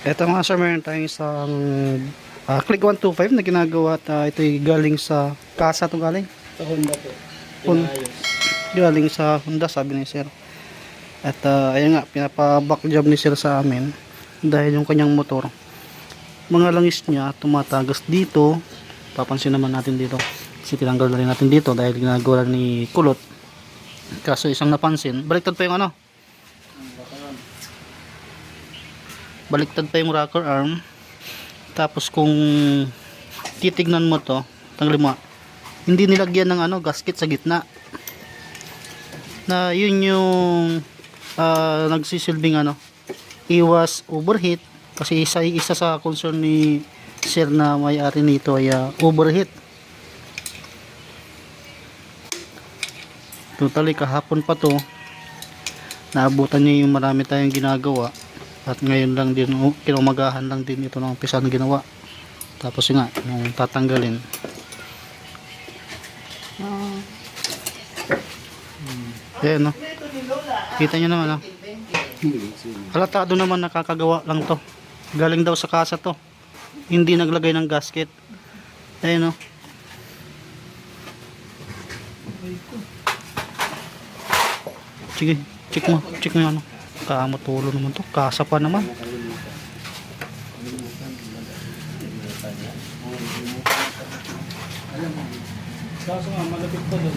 Ito nga sir, meron tayong isang ah, Click 125 na ginagawa at ah, ito'y galing sa kasa to galing. Sa Honda po. Pinayos. Galing sa Honda sabi ni sir. At ah, ayun nga, pinapa-back job ni sir sa amin dahil yung kanyang motor. Mga langis niya tumatagas dito. Papansin naman natin dito. Kasi tinanggal na rin natin dito dahil ginagawa ni Kulot. Kaso isang napansin, baliktad pa yung ano, baliktad pa yung rocker arm. Tapos kung titignan mo to tanggalin mo hindi nilagyan ng ano gasket sa gitna. Na yun yung ah, nagsisilbing ano iwas overheat. Kasi isa isa sa concern ni sir na may-ari nito ay ah, overheat. Totally kahapon pa to naabutan niya yung marami tayong ginagawa at ngayon lang din oh, kinumagahan lang din ito ng umpisa na ginawa. Tapos yun nga nung tatanggalin. Ah, ayan no? Kita nyo naman no? Halatado naman nakakagawa lang to. Galing daw sa kasa to. Hindi naglagay ng gasket. Ayan no? Sige check mo check mo yung ano kamatulo naman to kasa pa naman.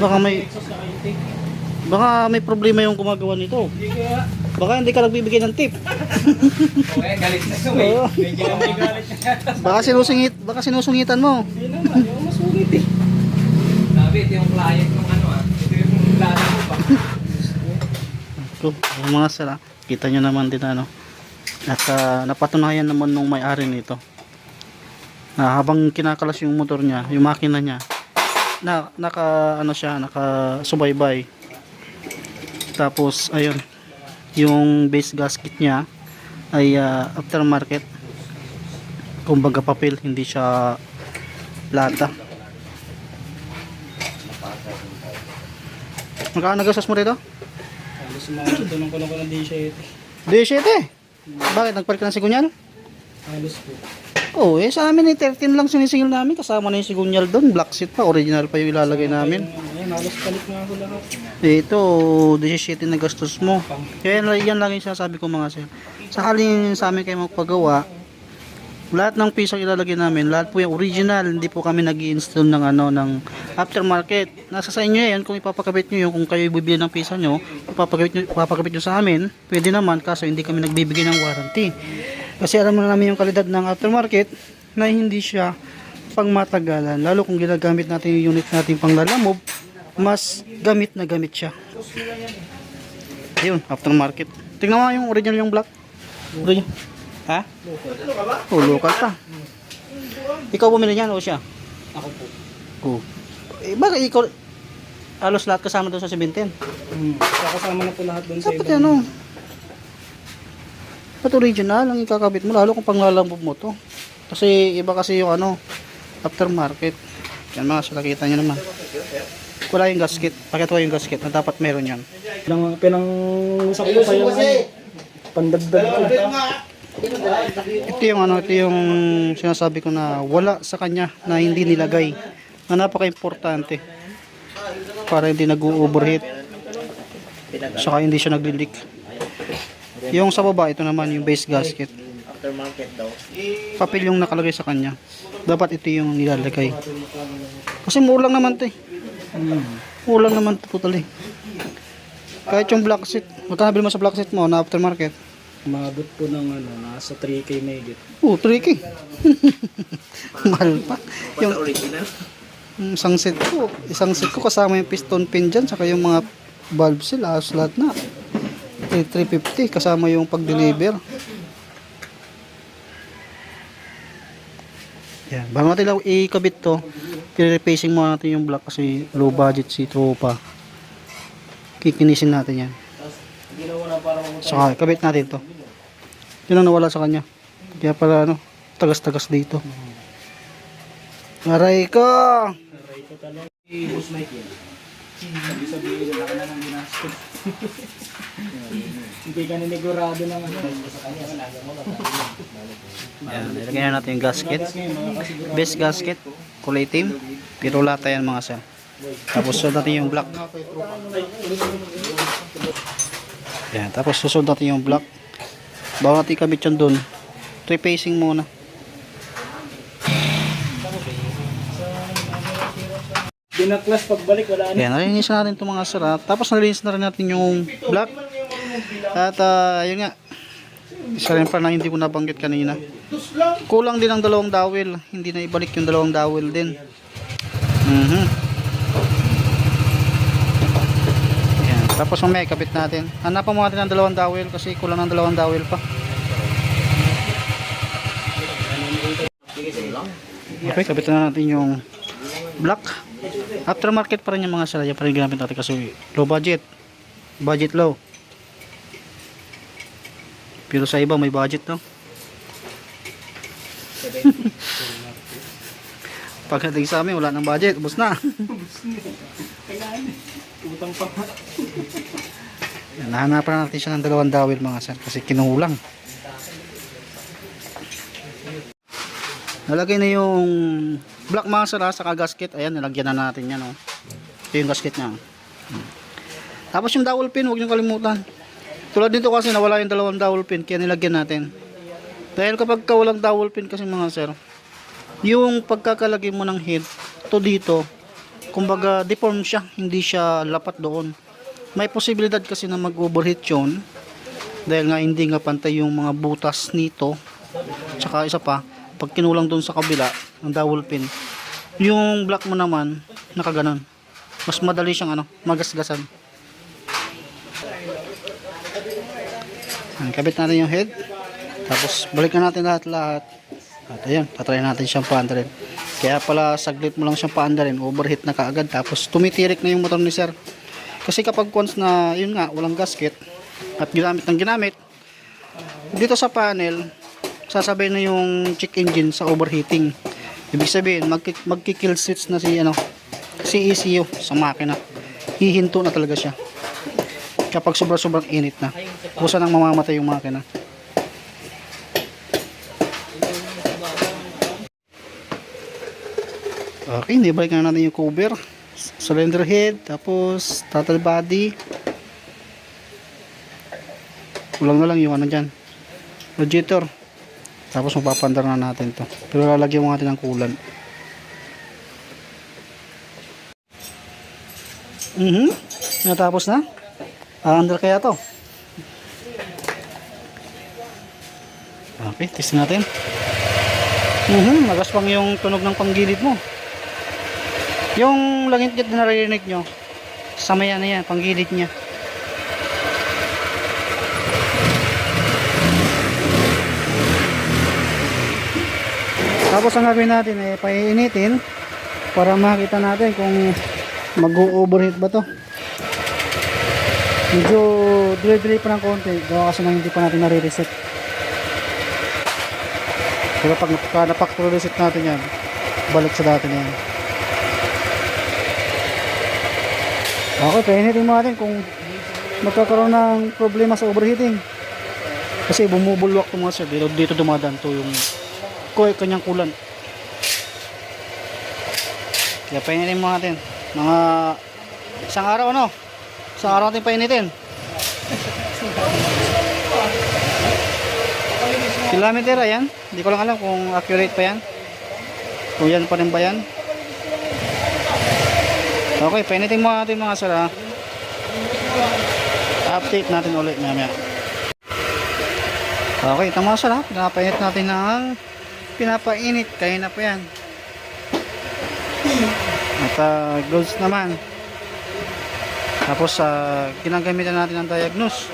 Baka may baka may problema yung gumagawa nito baka hindi ka nagbibigay ng tip Okay, galit na to eh. Baka sinusungit baka sinusungitan mo Hindi naman, yung masulit eh. Sabi, ito yung client ng ano ah. Ito yung lalo mo pa. Yung mga sala kita nyo naman din ano. At ah, napatunayan naman nung may-ari nito. Na habang kinakalas yung motor niya yung makina niya na naka ano siya naka subaybay tapos ayun yung base gasket niya ay ah, aftermarket. Kumbaga papel hindi siya lata magkano nagastos mo rito? Alos mga tulong ko lang ko ng D7. D7 bakit nagpalit ka ng sigunyal? Alos po. Oo, eh sa amin eh 13 lang sinisingil namin kasama na yung sigunyal doon, black seat pa, original pa yung ilalagay namin. Ayan, alos palit nga ako lahat. Ito, 17 na gastos mo. Kaya yan, lang yung sinasabi ko mga sir. Sakaling sa amin kayo magpagawa, lahat ng piso ilalagay namin, lahat po yung original, hindi po kami nag install ng ano ng aftermarket. Nasa sa inyo yan kung ipapakabit nyo yung kung kayo bibili ng pisa nyo, ipapakabit nyo, ipapakabit nyo sa amin, pwede naman kaso hindi kami nagbibigay ng warranty. Kasi alam na namin yung kalidad ng aftermarket na hindi siya pangmatagalan. Lalo kung ginagamit natin yung unit natin pang lalamob, mas gamit na gamit siya. Ayun, aftermarket. Tingnan mo yung original yung black. Original. Ha? Oh, local pa. Ikaw bumili niyan o siya? Ako po. Oo. Eh, bakit ikaw halos lahat kasama doon sa 17? Hmm. Kasama na po lahat doon sa Dapat ibang. ano? Ba't original ang ikakabit mo? Lalo kung panglalambog mo to. Kasi iba kasi yung ano, aftermarket. Yan mga sila kita nyo naman. Wala yung gasket. Pakita ko yung gasket na dapat meron yan. Pinang, pinang usap ko pa yung ano, pandagdag ko. Ito yung ano, ito yung sinasabi ko na wala sa kanya na hindi nilagay. Na napaka-importante. Para hindi nag-overheat. Saka hindi siya nagli-leak. Yung sa baba, ito naman yung base gasket. Aftermarket daw. Papel yung nakalagay sa kanya. Dapat ito yung nilalagay. Kasi mura lang naman to eh. Mura lang naman to totally. Kahit yung black seat, magkano bilhin mo sa black seat mo na aftermarket? Umabot po ng ano, nasa 3K may git. Oh, tricky. Mahal pa. Yung original? Isang set ko, isang set ko kasama yung piston pin dyan, saka yung mga valve sila, halos lahat na. Eh, 350 kasama yung pag-deliver. Yan, bago natin lang ikabit to, i-replacing muna natin yung black kasi low budget si Tropa. Kikinisin natin yan. Saka ikabit natin to. Yun ang nawala sa kanya. Kaya pala ano, tagas-tagas dito. Aray ko! Aray ko talaga. Boss Mike yan. Sabi sabihin na ka na ng ginastos. Hindi ka ninigurado ng ano. Yan, nilagay na natin yung gasket. Base gasket, kulay itim. Pero lata yan mga sir. Tapos sunod natin yung black. Yan, tapos susunod natin yung black. Bago natin ikabit yun dun. Three facing muna. Binaklas pagbalik, wala na. Yan, nalinis na natin itong mga sir. ha. Tapos nalinis na rin natin yung black. At ah, yun nga. Isa rin pa na hindi ko nabanggit kanina. Kulang din ang dalawang dowel. Hindi na ibalik yung dalawang dowel din. Mhm. Yan. Tapos mamaya ikabit natin. Hanapan mo natin ang dalawang dowel kasi kulang ng dalawang dowel pa. Okay, kabit na natin yung black. Aftermarket pa rin yung mga salaya pa rin ginamit natin kasi low budget. Budget low. Pero sa iba may budget no. Pagdating sa amin wala nang budget, ubos na. Utang pa. Nahanapan natin siya ng dalawang dawil mga sir kasi kinulang. Nalagay na yung black mga sir ha, sa gasket. Ayan, nilagyan na natin yan. Oh. Ito yung gasket. Hmm. Tapos yung dowel pin, huwag niyo kalimutan. Tulad dito kasi nawala yung dalawang dowel pin, kaya nilagyan natin. Dahil kapag ka walang dowel pin kasi mga sir, yung pagkakalagay mo ng head, to dito, kumbaga deform siya, hindi siya lapat doon. May posibilidad kasi na mag-overheat yun dahil nga hindi nga pantay yung mga butas nito. Tsaka isa pa, pag kinulang doon sa kabila, ang dowel pin, yung black mo naman, nakaganon. Mas madali siyang ano, magasgasan. Ayan, kabit natin yung head. Tapos balikan natin lahat-lahat. At ayun, tatry natin siyang paandarin. Kaya pala saglit mo lang siyang paandarin, overheat na kaagad. Tapos tumitirik na yung motor ni sir. Kasi kapag once na, yun nga, walang gasket at ginamit ng ginamit, dito sa panel, sasabay na yung check engine sa overheating. Ibig sabihin, magki magkikill switch na si, ano, si ECU sa makina. Hihinto na talaga siya. Kapag sobra-sobrang init na. Kusa nang mamamatay yung makina. Okay, nibalik na natin yung cover. Cylinder head, tapos throttle body. Kulang na lang yung ano dyan. Radiator. Tapos mapapandar na natin to. Pero lalagyan mo natin ng kulan. Mhm. Natapos na? Aandar kaya to? Okay, testin natin. Mhm, nagaswang yung tunog ng panggilid mo. Yung langit na naririnig nyo, sa maya na yan, panggilid niya. Tapos ang gagawin natin ay painitin para makita natin kung mag-overheat ba to. Medyo delay-delay pa ng konti, gawa kasi nang hindi pa natin nare-reset. Pero pag napaka- napakto reset natin yan, balik sa dati na yan. Okay, painitin mo natin kung magkakaroon ng problema sa overheating. Kasi bumubulwak to mga sir. Dito, dito dumadaan to yung kanyang kulan. Kaya painitin mo natin. Mga isang araw ano? Isang araw natin painitin. Kilometer ayan. Hindi ko lang alam kung accurate pa yan. Kung yan pa rin ba yan. Okay, painitin mo natin mga sir. Update natin ulit mamaya. Okay, ito mga sir ha. Pinapainit natin ng pinapainit. Kaya na pa yan. At uh, gloves naman. Tapos uh, ginagamitan natin ang diagnose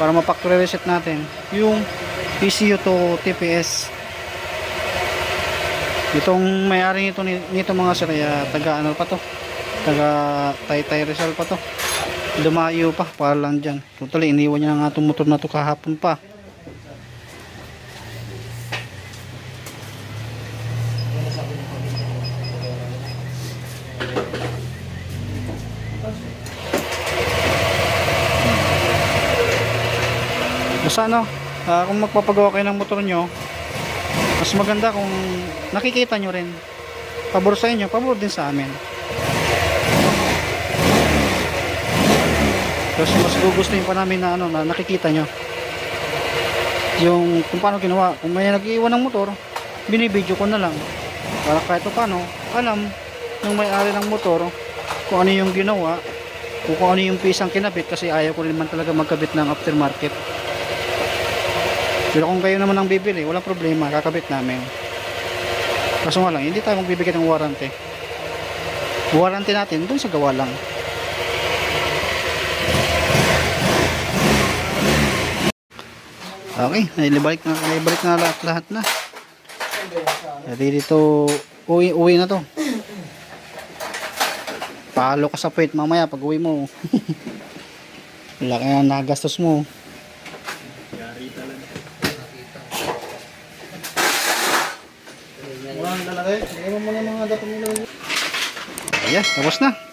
para mapactory reset natin yung PCU to TPS. Itong may-ari nito, nito mga sir, uh, taga ano pa to? Taga Taytay Rizal pa to. Dumayo pa para lang dyan. Totally, iniwan niya nga itong motor na to kahapon pa. Hmm. Basta ano, uh, kung magpapagawa kayo ng motor nyo, mas maganda kung nakikita nyo rin. Pabor sa inyo, pabor din sa amin. Tapos mas gugustuhin pa namin na, ano, na nakikita nyo. Yung kung paano ginawa. Kung may nag-iwan ng motor, binibidyo ko na lang. Para kahit paano, alam ng may-ari ng motor kung ano yung ginawa kung kung ano yung pisang kinabit kasi ayaw ko rin naman talaga magkabit ng aftermarket. Pero kung kayo naman ang bibili, walang problema, kakabit namin. Kaso nga lang, hindi tayo magbibigay ng warranty. Warranty natin dun sa gawa lang. Okay, nailibalik na, nailibalik na lahat, lahat na. Dito, uwi, uwi na to. Palo ka sa puwet mamaya pag uwi mo. Laki na nagastos mo. Wala na talaga eh. Hindi mo muna mga datong nila. Ayan, tapos na.